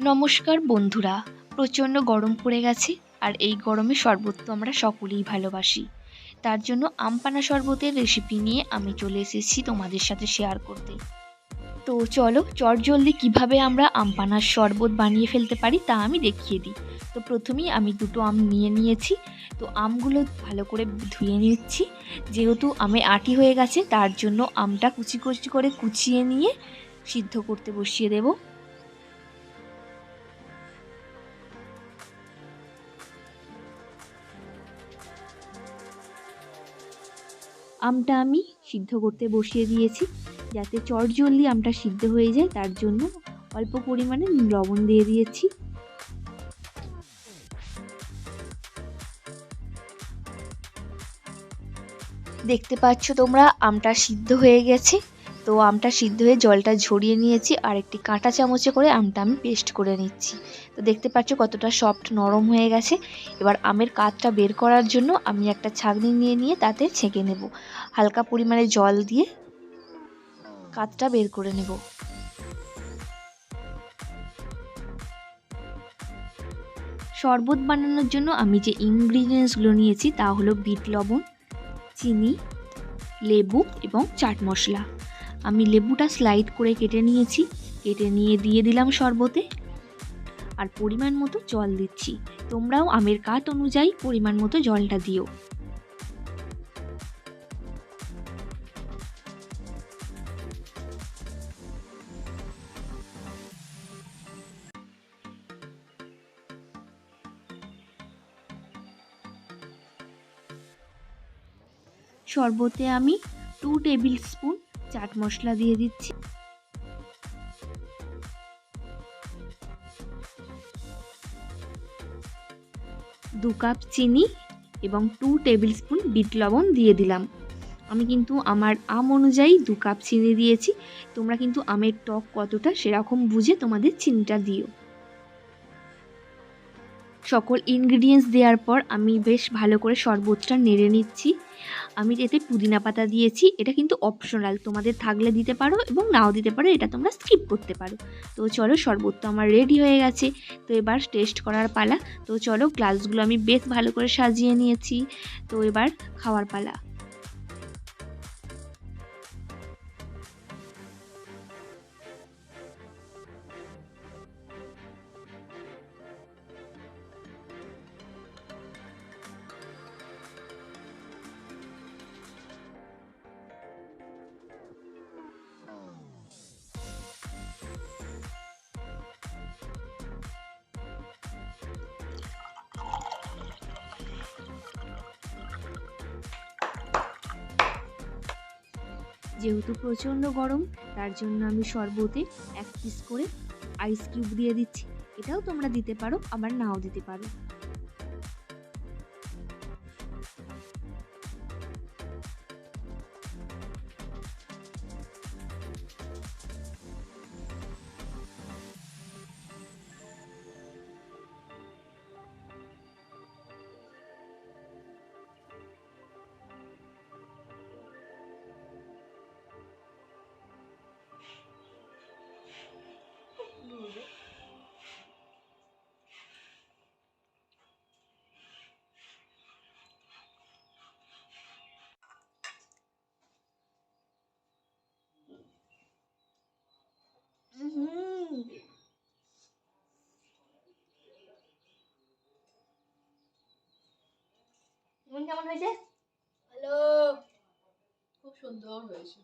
নমস্কার বন্ধুরা, প্রচণ্ড গরম পড়ে গেছে আর এই গরমে শরবত তো আমরা সকলেই ভালোবাসি। তার জন্য আমপানা শরবতের রেসিপি নিয়ে আমি চলে এসেছি তোমাদের সাথে শেয়ার করতে। তো চলো, চটজলদি কীভাবে আমরা আমপানার শরবত বানিয়ে ফেলতে পারি তা আমি দেখিয়ে দিই। তো প্রথমেই আমি দুটো আম নিয়ে নিয়েছি। তো আমগুলো ভালো করে ধুয়ে নিচ্ছি। যেহেতু আমে আটি হয়ে গেছে, তার জন্য আমটা কুচি কুচি করে কুচিয়ে নিয়ে সিদ্ধ করতে বসিয়ে দেবো। আমটা আমি সিদ্ধ করতে বসিয়ে দিয়েছি যাতে চট জলদি আমটা সিদ্ধ হয়ে যায়, তার জন্য অল্প পরিমাণে লবণ দিয়ে দিয়েছি। দেখতে পাচ্ছ তোমরা, আমটা সিদ্ধ হয়ে গেছে। তো আমটা সিদ্ধ হয়ে জলটা ঝরিয়ে নিয়েছি, আর একটি কাঁটা চামচে করে আমটা আমি পেস্ট করে নিচ্ছি। তো দেখতে পাচ্ছ কতটা সফট নরম হয়ে গেছে। এবার আমের কাতটা বের করার জন্য আমি একটা ছাগনি নিয়ে নিয়ে তাতে ছেঁকে নেব। হালকা পরিমাণে জল দিয়ে কাতটা বের করে নেব। শরবত বানানোর জন্য আমি যে ইনগ্রিডিয়েন্টসগুলো নিয়েছি তা হলো বিট লবণ, চিনি, লেবু এবং চাট মশলা। আমি লেবুটা স্লাইড করে কেটে নিয়েছি। কেটে নিয়ে দিয়ে দিলাম শরবতে। আর পরিমাণ মতো জল দিচ্ছি। তোমরাও আমের কাত অনুযায়ী পরিমাণ মতো জলটা দিও। শরবতে আমি two tablespoon chaat masala দিয়ে দিচ্ছি। দু কাপ চিনি এবং টু টেবিল স্পুন বিট লবণ দিয়ে দিলাম। আমি কিন্তু আমার আম অনুযায়ী দু কাপ চিনি দিয়েছি। তোমরা কিন্তু আমের টক কতটা সেরকম বুঝে তোমাদের চিনিটা দিও। সকল ইনগ্রিডিয়েন্টস দেওয়ার পর আমি বেশ ভালো করে শরবতটা নেড়ে নিচ্ছি। আমি এতে পুদিনা পাতা দিয়েছি, এটা কিন্তু অপশনাল তোমাদের থাকলে দিতে পারো এবং নাও দিতে পারো, এটা তোমরা স্কিপ করতে পারো। তো চলো শরবত তো আমার রেডি হয়ে গেছে, তো এবার টেস্ট করার পালা। তো চলো গ্লাসগুলো আমি বেশ ভালো করে সাজিয়ে নিয়েছি, তো এবার খাওয়ার পালা। যেহেতু প্রচণ্ড গরম, তার জন্য আমি শরবতে এক পিস করে আইস কিউব দিয়ে দিচ্ছি। এটাও তোমরা দিতে পারো, আবার নাও দিতে পারো। কেমন হয়েছে? হ্যালো খুব সুন্দর হয়েছে।